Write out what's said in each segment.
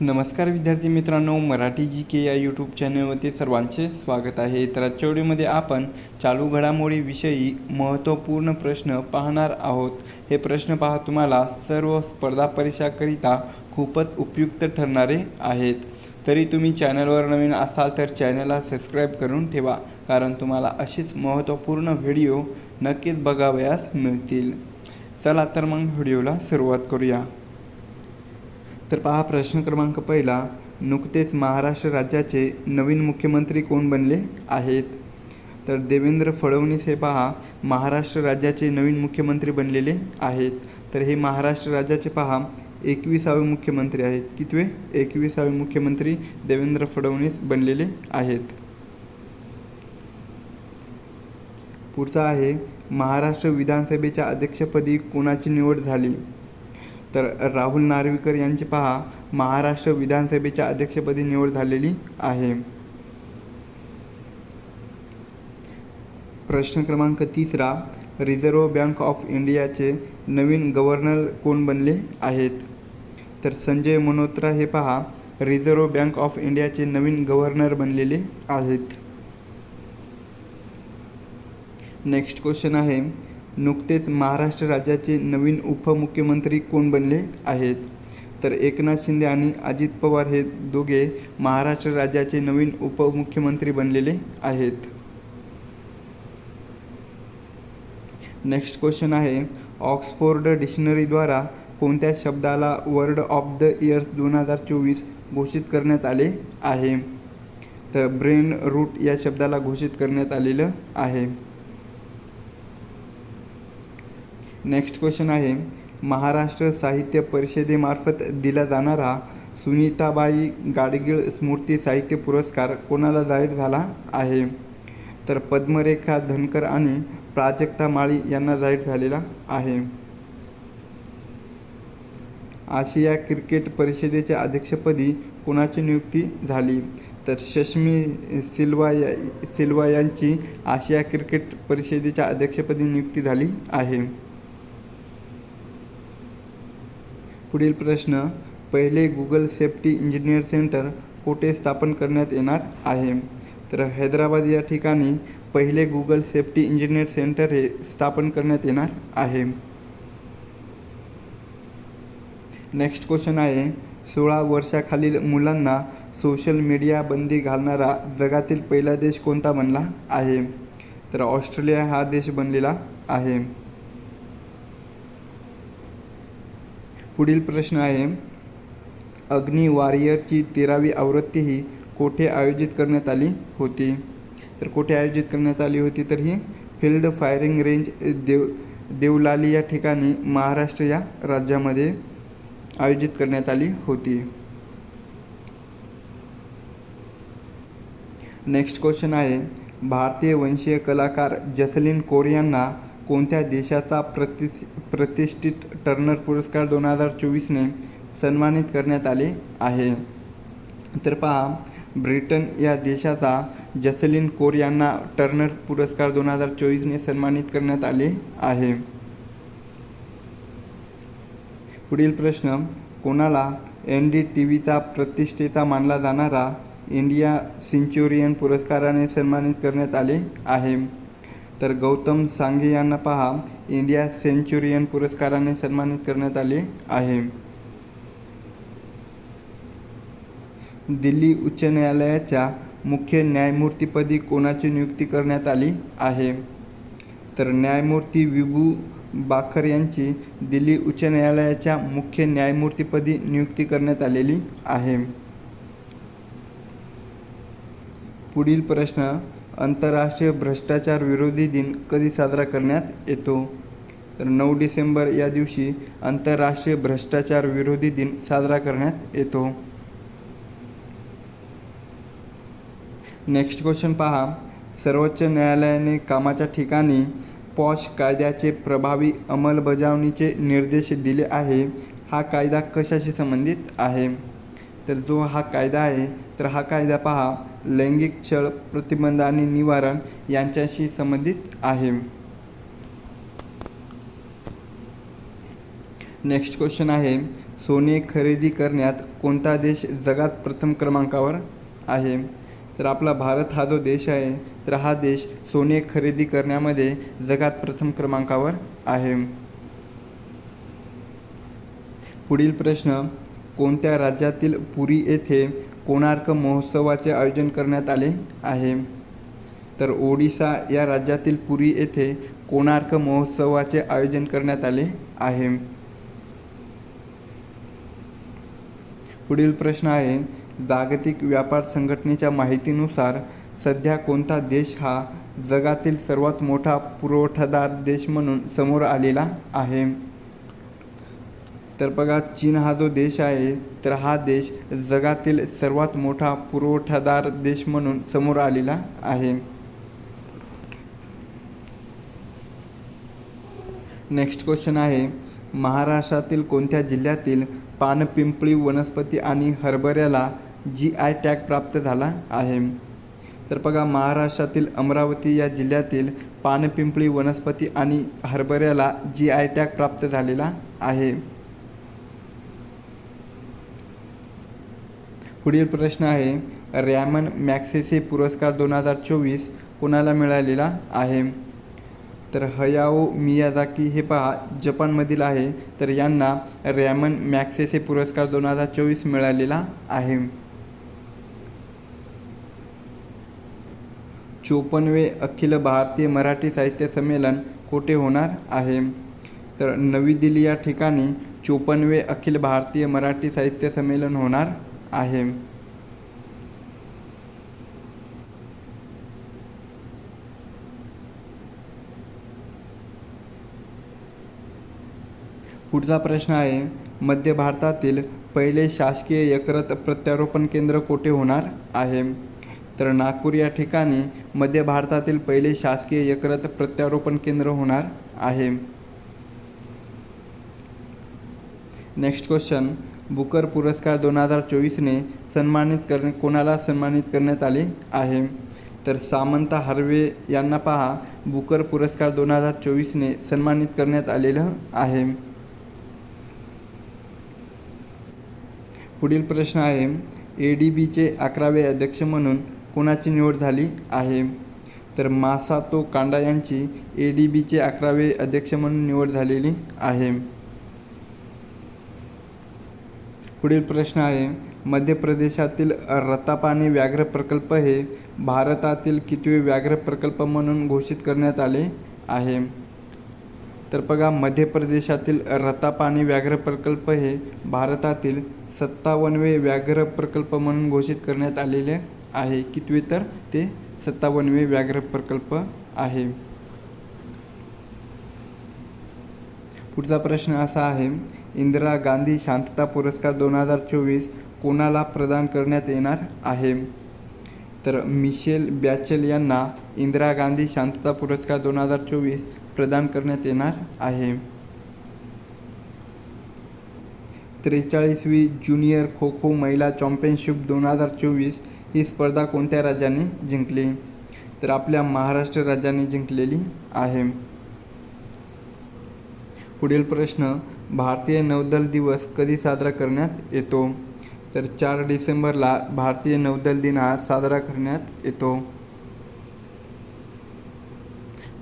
नमस्कार विद्यार्थी मित्रांनो मराठी जी के या यूट्यूब चॅनलवरती सर्वांचे स्वागत आहे. तर आजच्या व्हिडिओमध्ये आपण चालू घडामोडीविषयी महत्त्वपूर्ण प्रश्न पाहणार आहोत. हे प्रश्न पहा तुम्हाला सर्व स्पर्धा परीक्षाकरिता खूपच उपयुक्त ठरणारे आहेत. तरी तुम्ही चॅनलवर नवीन असाल तर चॅनलला सबस्क्राईब करून ठेवा कारण तुम्हाला अशीच महत्त्वपूर्ण व्हिडिओ नक्कीच बघावयास मिळतील. चला तर मग व्हिडिओला सुरुवात करूया. तर पहा प्रश्न क्रमांक पहिला. नुकतेच महाराष्ट्र राज्याचे नवीन मुख्यमंत्री कोण बनले आहेत? तर देवेंद्र फडणवीस हे पहा महाराष्ट्र राज्याचे नवीन मुख्यमंत्री बनलेले आहेत. तर हे महाराष्ट्र राज्याचे पहा एकविसावे मुख्यमंत्री आहेत. कितवे? एकविसावे मुख्यमंत्री देवेंद्र फडणवीस बनलेले आहेत. पुढचा आहे महाराष्ट्र विधानसभेच्या अध्यक्षपदी कोणाची निवड झाली? तर राहुल नार्वेकर यांची पहा महाराष्ट्र विधानसभेच्या अध्यक्षपदी निवड झालेली आहे. प्रश्न क्रमांक तिसरा रिझर्व्ह बँक ऑफ इंडियाचे नवीन गव्हर्नर कोण बनले आहेत? तर संजय मल्होत्रा हे पहा रिझर्व्ह बँक ऑफ इंडियाचे नवीन गव्हर्नर बनलेले आहेत. नेक्स्ट क्वेश्चन आहे नुकतेच महाराष्ट्र राज्याचे नवीन उपमुख्यमंत्री कोण बनले आहेत? तर एकनाथ शिंदे आणि अजित पवार हे दोघे महाराष्ट्र राज्याचे नवीन उपमुख्यमंत्री बनलेले आहेत. नेक्स्ट क्वेश्चन आहे ऑक्सफोर्ड डिक्शनरीद्वारा कोणत्या शब्दाला वर्ड ऑफ द इयर्स दोन हजार चोवीस घोषित करण्यात आले आहे? तर ब्रेन रूट या शब्दाला घोषित करण्यात आलेलं आहे. नेक्स्ट क्वेश्चन आहे. महाराष्ट्र साहित्य परिषदेमार्फत दिला जाणारा सुनीताबाई गाडगीळ स्मृती साहित्य पुरस्कार कोणाला जाहीर झाला आहे? तर पद्मरेखा धनकर आणि प्राजक्ता माळी यांना जाहीर झालेला आहे. आशिया क्रिकेट परिषदेच्या अध्यक्षपदी कोणाची नियुक्ती झाली? तर शश्मी सिल्वा या सिल्वा यांची आशिया क्रिकेट परिषदेच्या अध्यक्षपदी नियुक्ती झाली आहे. पुढील प्रश्न पहिले गुगल सेफ्टी इंजिनियर सेंटर कुठे स्थापन करण्यात येणार आहे? तर हैदराबाद या ठिकाणी पहिले गुगल सेफ्टी इंजिनियर सेंटर हे स्थापन करण्यात येणार आहे. नेक्स्ट क्वेश्चन आहे सोळा वर्षाखालील मुलांना सोशल मीडिया बंदी घालणारा जगातील पहिला देश कोणता बनला आहे? तर ऑस्ट्रेलिया हा देश बनलेला आहे. पुढील प्रश्न आहे. अग्नी वॉरियरची तेरावी आवृत्ती ही कोठे आयोजित करण्यात आली होती? तर कोठे आयोजित करण्यात आली होती? तर ही फील्ड फायरिंग रेंज देव देवलाली या ठिकाणी महाराष्ट्र या राज्यामध्ये आयोजित करण्यात आली होती. नेक्स्ट क्वेश्चन आहे. भारतीय वंशीय कलाकार जसलीन कोर यांना कोणत्या देशाचा प्रति प्रतिष्ठित टर्नर पुरस्कार दोन हजार चोवीसने सन्मानित करण्यात आले आहे? तर पहा ब्रिटन या देशाचा जसलीन कोर यांना टर्नर पुरस्कार दोन हजार चोवीसने सन्मानित करण्यात आले आहे. पुढील प्रश्न कोणाला एन डी टी व्हीचा प्रतिष्ठेचा मानला जाणारा इंडिया सेंच्युरियन पुरस्काराने सन्मानित करण्यात आले आहे? तर गौतम सांगे यांना पहा. इंडिया सेंचुरियन पुरस्काराने सन्मानित करण्यात आले आहे. दिल्ली उच्च न्यायालयाच्या मुख्य न्यायमूर्तीपदी कोणाची नियुक्ती करण्यात आली आहे? तर न्यायमूर्ती विभू बाखर यांची दिल्ली उच्च न्यायालयाच्या मुख्य न्यायमूर्तीपदी नियुक्ती करण्यात आलेली आहे. पुढील प्रश्न आंतरराष्ट्रीय भ्रष्टाचार विरोधी दिन कधी साजरा करण्यात येतो? तर नऊ डिसेंबर या दिवशी आंतरराष्ट्रीय भ्रष्टाचार विरोधी दिन साजरा करण्यात येतो. नेक्स्ट क्वेश्चन पहा. सर्वोच्च न्यायालयाने कामाच्या ठिकाणी पॉश कायद्याचे प्रभावी अंमलबजावणीचे निर्देश दिले आहे. हा कायदा कशाशी संबंधित आहे? तर जो हा कायदा आहे तर हा कायदा पहा. लैंगिक छळ प्रतिबंध आणि निवारण यांच्याशी संबंधित आहे. नेक्स्ट क्वेश्चन आहे सोने खरेदी करण्यात कोणता देश जगात प्रथम क्रमांकावर आहे? तर आपला भारत हा जो देश आहे तर हा देश सोने खरेदी करण्यामध्ये जगात प्रथम क्रमांकावर आहे. पुढील प्रश्न कोणत्या राज्यातील पुरी येथे कोणार्क महोत्सवाचे आयोजन करण्यात आले आहे. तर ओडिसा या राज्यातील पुरी येथे कोणार्क महोत्सवाचे आयोजन करण्यात आले आहे. पुढील प्रश्न आहे जागतिक व्यापार संघटनेच्या माहितीनुसार सध्या कोणता देश हा जगातील सर्वात मोठा पुरवठादार देश म्हणून समोर आलेला आहे? तर बघा चीन हा जो देश आहे तर हा देश जगातील सर्वात मोठा पुरवठादार देश म्हणून समोर आलेला आहे. नेक्स्ट क्वेश्चन आहे महाराष्ट्रातील कोणत्या जिल्ह्यातील पानपिंपळी वनस्पती आणि हरभऱ्याला जी आय टॅग प्राप्त झाला आहे? तर बघा महाराष्ट्रातील अमरावती या जिल्ह्यातील पानपिंपळी वनस्पती आणि हरभऱ्याला जी आय टॅग प्राप्त झालेला आहे. पुढील प्रश्न आहे रॅमन मॅक्सेसे पुरस्कार दोन हजार चोवीस कोणाला मिळालेला आहे? तर हयाओ मियाजाकी हे पहा जपानमधील आहे तर यांना रॅमन मॅक्सेसे पुरस्कार दोन हजार चोवीस मिळालेला आहे. चोपन्नवे अखिल भारतीय मराठी साहित्य संमेलन कोठे होणार आहे? तर नवी दिल्ली या ठिकाणी चोपन्नवे अखिल भारतीय मराठी साहित्य संमेलन होणार आहे. पुढचा प्रश्न आहे मध्य भारतातील पहिले शासकीय यकृत प्रत्यारोपण केंद्र कोठे होणार आहे? तर नागपूर या ठिकाणी मध्य भारतातील पहिले शासकीय यकृत प्रत्यारोपण केंद्र होणार आहे. नेक्स्ट क्वेश्चन बुकर पुरस्कार दोन हजार चोवीसने सन्मानित करणे कोणाला सन्मानित करण्यात आले आहे? तर सामंता हार्वे यांना पहा बुकर पुरस्कार दोन हजार चोवीसने सन्मानित करण्यात आलेलं आहे. पुढील प्रश्न आहे ए डी बीचे अकरावे अध्यक्ष म्हणून कोणाची निवड झाली आहे? तर मासातो कांडा यांची ए डी बीचे अकरावे अध्यक्ष म्हणून निवड झालेली आहे. पुढील प्रश्न आहे मध्य प्रदेशातील रतापानी व्याघ्र प्रकल्प हे भारतातील कितवे व्याघ्र प्रकल्प म्हणून घोषित करण्यात आले आहे? तर बघा मध्य प्रदेशातील रतापानी व्याघ्र प्रकल्प हे भारतातील सत्तावन्नवे व्याघ्र प्रकल्प म्हणून घोषित करण्यात आलेले आहे. कितवे तर? ते सत्तावन्नवे व्याघ्र प्रकल्प आहे. पुढचा प्रश्न असा आहे इंदिरा गांधी शांतता पुरस्कार दोन हजार चोवीस कोणाला प्रदान करण्यात येणार आहे? तर मिशेल बॅचेल यांना इंदिरा गांधी शांतता पुरस्कार दोन हजार चोवीस प्रदान करण्यात येणार आहे. त्रेचाळीसवी ज्युनियर खो खो महिला चॅम्पियनशिप दोन हजार चोवीस ही स्पर्धा कोणत्या राज्याने जिंकली? तर आपल्या महाराष्ट्र राज्याने जिंकलेली आहे. पुढील प्रश्न भारतीय नौदल दिवस कधी साजरा करण्यात येतो? तर चार डिसेंबरला भारतीय नौदल दिन हा साजरा करण्यात येतो.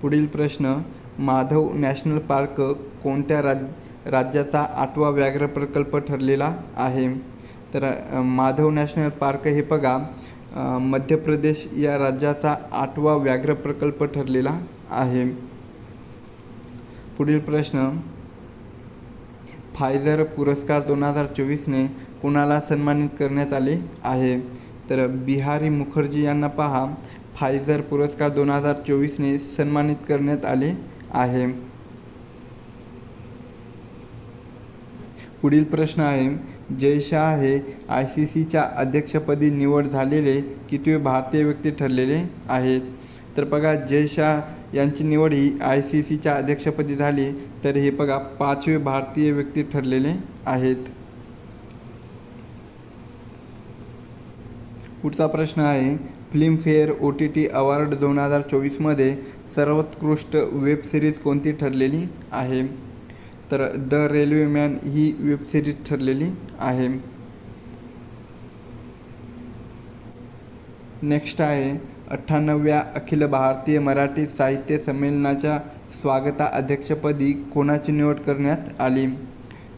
पुढील प्रश्न माधव नॅशनल पार्क कोणत्या राज राज्याचा आठवा व्याघ्र प्रकल्प ठरलेला आहे? तर माधव नॅशनल पार्क हे बघा मध्य प्रदेश या राज्याचा आठवा व्याघ्र प्रकल्प ठरलेला आहे. पुढील प्रश्न फायझर पुरस्कार दोन हजार चोवीसने कुणाला सन्मानित करण्यात आले आहे. तर बिहारी मुखर्जी यांना पहा फायझर पुरस्कार दोन हजार चोवीसने सन्मानित करण्यात आले आहे. पुढील प्रश्न आहे जय शाह हे आय सी सीच्या अध्यक्षपदी निवड झालेले कितवे भारतीय व्यक्ती ठरलेले आहेत? तर बघा जय शाह यांची निवड ही आय सी सीच्या अध्यक्षपदी झाली. तर हे बघा पाचवे भारतीय व्यक्ती ठरलेले आहेत. पुढचा प्रश्न आहे Filmfare O T T award दोन हजार चोवीसमध्ये सर्वोत्कृष्ट वेब सिरीज कोणती ठरलेली आहे? तर द रेल्वेमॅन ही वेबसिरीज ठरलेली आहे. नेक्स्ट आहे अठ्ठ्याण्णव्या अखिल भारतीय मराठी साहित्य संमेलनाच्या स्वागता अध्यक्षपदी कोणाची निवड करण्यात आली?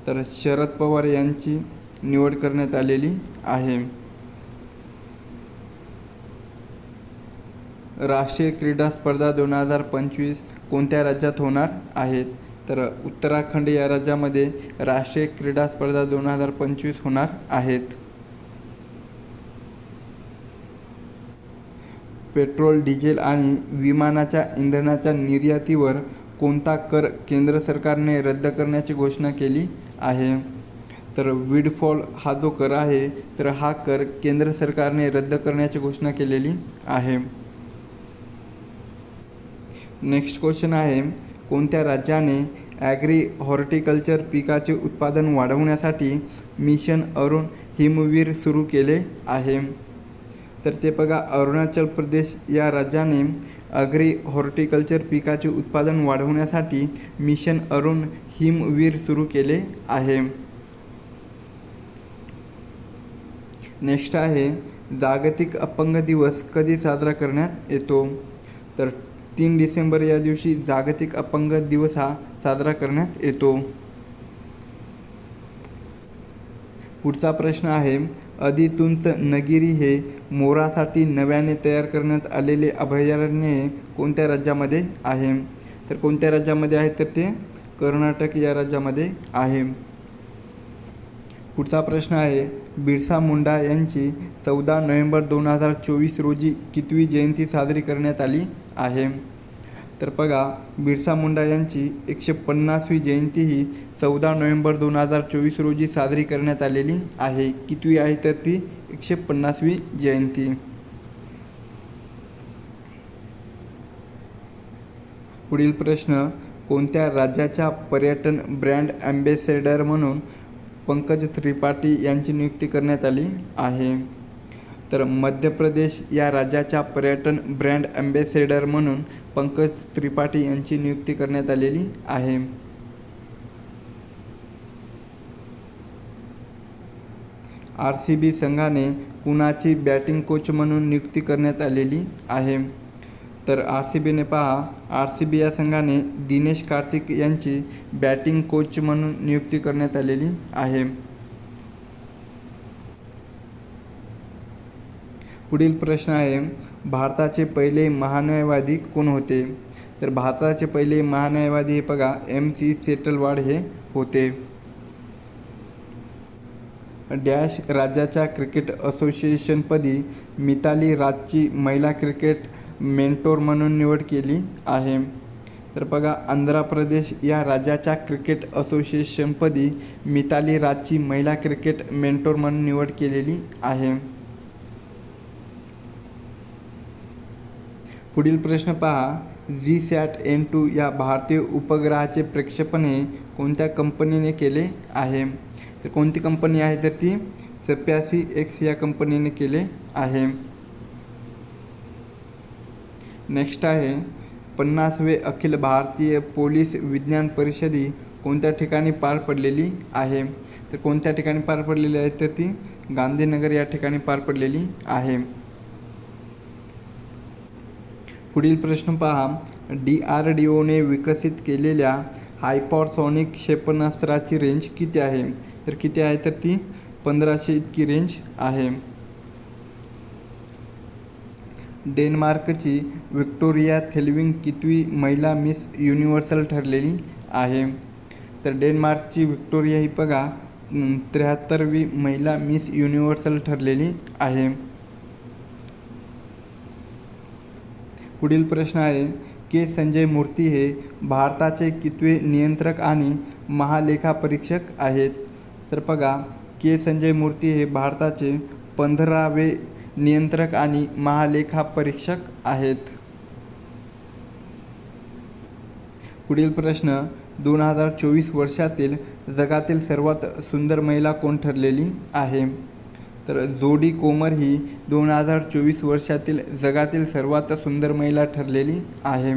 तर शरद पवार यांची निवड करण्यात आलेली आहे. राष्ट्रीय क्रीडा स्पर्धा दोन हजार पंचवीस कोणत्या राज्यात होणार आहेत? तर उत्तराखंड या राज्यामध्ये राष्ट्रीय क्रीडा स्पर्धा दोन हजार पंचवीस होणार आहेत. पेट्रोल डिझेल आणि विमानाच्या इंधनाच्या निर्यातीवर कोणता कर केंद्र सरकारने रद्द करण्याची घोषणा केली आहे? तर विडफॉल हा जो कर आहे तर हा कर केंद्र सरकारने रद्द करण्याची घोषणा केलेली आहे. नेक्स्ट क्वेश्चन आहे कोणत्या राज्याने ॲग्री हॉर्टिकल्चर पिकाचे उत्पादन वाढवण्यासाठी मिशन अरुण हिमवीर सुरू केले आहे? तर ते बघा अरुणाचल प्रदेश या राज्याने अग्री हॉर्टिकल्चर पिकाचे उत्पादन वाढवण्यासाठी मिशन अरुण हिमवीर सुरू केले आहे. नेक्स्ट आहे जागतिक अपंग दिवस कधी साजरा करण्यात येतो? तर तीन डिसेंबर या दिवशी जागतिक अपंग दिवस हा साजरा करण्यात येतो. पुढचा प्रश्न आहे अधितुंत नगिरी हे मोरासाठी नव्याने तयार करण्यात आलेले अभयारण्य कोणत्या राज्यामध्ये आहे? तर कोणत्या राज्यामध्ये आहे? तर ते कर्नाटक या राज्यामध्ये आहे. पुढचा प्रश्न आहे बिरसा मुंडा यांची चौदा नोव्हेंबर दोन हजार चोवीस रोजी कितवी जयंती साजरी करण्यात आली आहे? तर बघा बिरसा मुंडा यांची एकशे पन्नासवी जयंती ही चौदा नोव्हेंबर दोन हजार चोवीस रोजी साजरी करण्यात आलेली आहे. कितवी आहे तर ती? एकशे पन्नासवी जयंती. पुढील प्रश्न कोणत्या राज्याच्या पर्यटन ब्रँड ॲम्बेसेडर म्हणून पंकज त्रिपाठी यांची नियुक्ती करण्यात आली आहे? तर मध्य प्रदेश या राज्याच्या पर्यटन ब्रँड ॲम्बेसेडर म्हणून पंकज त्रिपाठी यांची नियुक्ती करण्यात आलेली आहे. आर सी बी संघाने कुणाची बॅटिंग कोच म्हणून नियुक्ती करण्यात आलेली आहे. तर आर सी बीने पहा आर सी बी या संघाने दिनेश कार्तिक यांची बॅटिंग कोच म्हणून नियुक्ती करण्यात आलेली आहे. पुढील प्रश्न आहे भारताचे पहिले महान्यायवादी कोण होते? तर भारताचे पहिले महान्यायवादी हे बघा एम सी सेटलवाड हे होते. डॅश राज्याच्या क्रिकेट असोसिएशनपदी मिताली राजची महिला क्रिकेट मेंटोर म्हणून निवड केली आहे. तर बघा आंध्र प्रदेश या राज्याच्या क्रिकेट असोसिएशनपदी मिताली राजची महिला क्रिकेट मेंटोर म्हणून निवड केलेली आहे. पुढील प्रश्न पहा. जी सॅट एन टू या भारतीय उपग्रहाचे प्रक्षेपण हे कोणत्या कंपनीने केले आहे? तर कोणती कंपनी आहे तर ती? सप्यासी एक्स या कंपनीने केले आहे. नेक्स्ट आहे. पन्नासवे अखिल भारतीय पोलीस विज्ञान परिषदी कोणत्या ठिकाणी पार पडलेली आहे? तर कोणत्या ठिकाणी पार पडलेली आहे तर ती? गांधीनगर या ठिकाणी पार पडलेली आहे. पुढील प्रश्न पहा. डी आर डी ओने विकसित केलेल्या हायपॉरसॉनिक क्षेपणास्त्राची रेंज किती आहे? तर किती आहे? तर ती पंधराशे इतकी रेंज आहे. डेन्मार्कची विक्टोरिया थेल्विंग कितवी महिला मिस युनिव्हर्सल ठरलेली आहे? तर डेन्मार्कची विक्टोरिया ही बघा त्र्याहत्तरवी महिला मिस युनिव्हर्सल ठरलेली आहे. पुढील प्रश्न आहे के संजय मूर्ती हे भारताचे कितवे नियंत्रक आणि महालेखापरीक्षक आहेत? तर बघा के संजय मूर्ती हे भारताचे पंधरावे नियंत्रक आणि महालेखापरीक्षक आहेत. पुढील प्रश्न दोन हजार चोवीस वर्षातील जगातील सर्वात सुंदर महिला कोण ठरलेली आहे? तर जोडी कोमर ही दोन हजार चोवीस वर्षातील जगातील सर्वात सुंदर महिला ठरलेली आहे.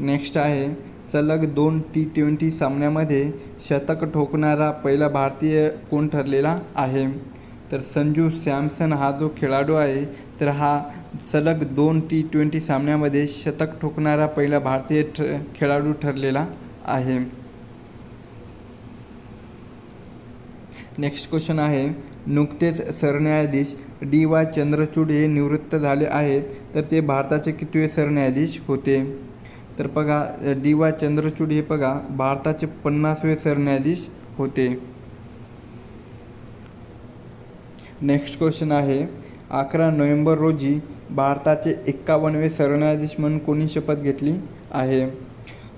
नेक्स्ट आहे सलग दोन टी ट्वेंटी सामन्यामध्ये शतक ठोकणारा पहिला भारतीय कोण ठरलेला आहे? तर संजू सॅमसन हा जो खेळाडू आहे तर हा सलग दोन टी ट्वेंटी सामन्यामध्ये शतक ठोकणारा पहिला भारतीय ठ खेळाडू ठरलेला आहे. नेक्स्ट क्वेश्चन आहे नुकतेच सरन्यायाधीश डी वाय चंद्रचूड हे निवृत्त झाले आहेत तर ते भारताचे कितवे सरन्यायाधीश होते? तर बघा डी वाय चंद्रचूड हे बघा भारताचे पन्नासवे सरन्यायाधीश होते. नेक्स्ट क्वेश्चन आहे अकरा नोव्हेंबर रोजी भारताचे एक्कावनवे सरन्यायाधीश म्हणून कोणी शपथ घेतली आहे?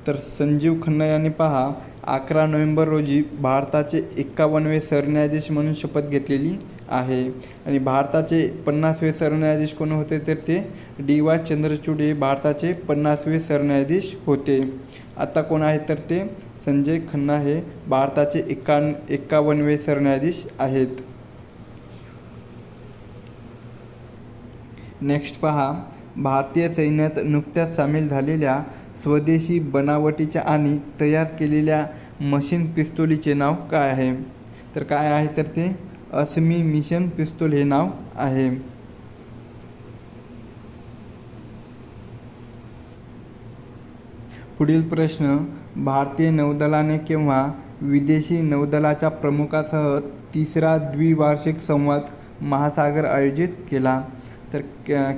तर संजीव खन्ना यांनी पहा अकरा नोव्हेंबर रोजी भारताचे एक्कावनवे सरन्यायाधीश म्हणून शपथ घेतलेली आहे. आणि भारताचे पन्नासवे सरन्यायाधीश कोण होते? तर ते डी वाय चंद्रचूड हे भारताचे पन्नासवे सरन्यायाधीश होते. आता कोण आहेत तर ते संजय खन्ना हे भारताचे एक्का एक्कावनवे सरन्यायाधीश आहेत. नेक्स्ट पहा भारतीय सैन्यात नुकत्याच सामील झालेल्या स्वदेशी बनावटीच्या आणि तयार केलेल्या मशीन पिस्तुलीचे नाव काय आहे? तर काय आहे तर ते अस्मी मिशन पिस्तूल हे नाव आहे. पुढील प्रश्न भारतीय नौदलाने केव्हा विदेशी नौदलाच्या प्रमुखासह तिसरा द्विवार्षिक संवाद महासागर आयोजित केला. तर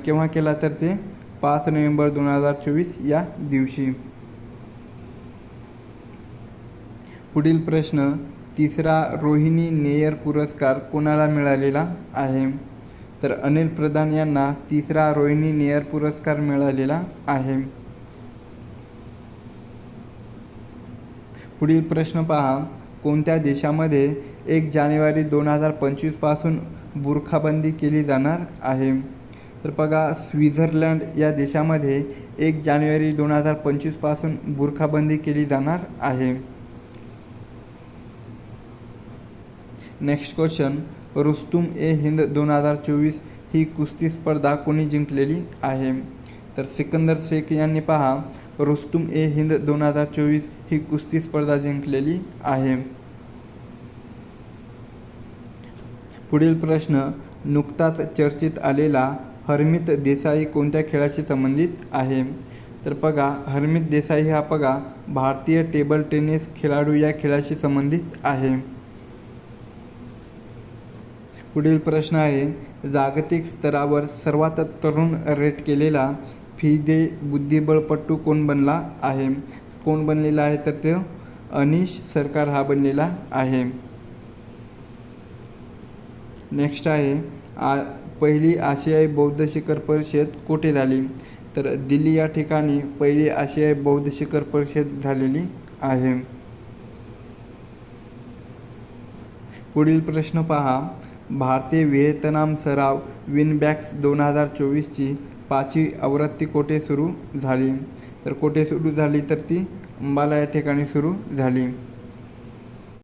केव्हा केला तर ते? पाच नोव्हेंबर दोन हजार चोवीस या दिवशी. पुढील प्रश्न तिसरा रोहिणी नेयर पुरस्कार कोणाला मिळालेला आहे? तर अनिल प्रधान यांना तिसरा रोहिणी नेयर पुरस्कार मिळालेला आहे. पुढील प्रश्न पहा. कोणत्या देशामध्ये एक जानेवारी दोन हजार पंचवीसपासून बुरखाबंदी केली जाणार आहे? तर बघा स्वित्झर्लंड या देशामध्ये एक जानेवारी दोन हजार पंचवीसपासून बुरखाबंदी केली जाणार आहे. नेक्स्ट क्वेश्चन रुस्तुम ए हिंद दोन हजार चोवीस ही कुस्ती स्पर्धा कोणी जिंकलेली आहे? तर सिकंदर शेख यांनी पहा रुस्तुम ए हिंद दोन हजार चोवीस ही कुस्ती स्पर्धा जिंकलेली आहे. पुढील प्रश्न. नुकताच चर्चेत आलेला हरमित देसाई कोणत्या खेळाशी संबंधित आहे? तर बघा हरमित देसाई हा बघा भारतीय टेबल टेनिस खेळाडू या खेळाशी संबंधित आहे. पुढील प्रश्न आहे जागतिक स्तरावर सर्वात तरुण रेट केलेला फिदे बुद्धिबळपट्टू कोण बनला आहे? कोण बनलेला आहे? तर ते अनिश सरकार हा बनलेला आहे. नेक्स्ट आहे आ पहिली आशियाई बौद्ध शिखर परिषद कुठे झाली? तर दिल्ली या ठिकाणी पहिली आशियाई बौद्ध शिखर परिषद झालेली आहे. पुढील प्रश्न पहा. भारतीय व्हिएतनाम सराव विनबॅक्स दोन हजार चोवीसची पाचवी आवृत्ती कोठे सुरू झाली? तर कोठे सुरू झाली? तर ती अंबाला या ठिकाणी सुरू झाली.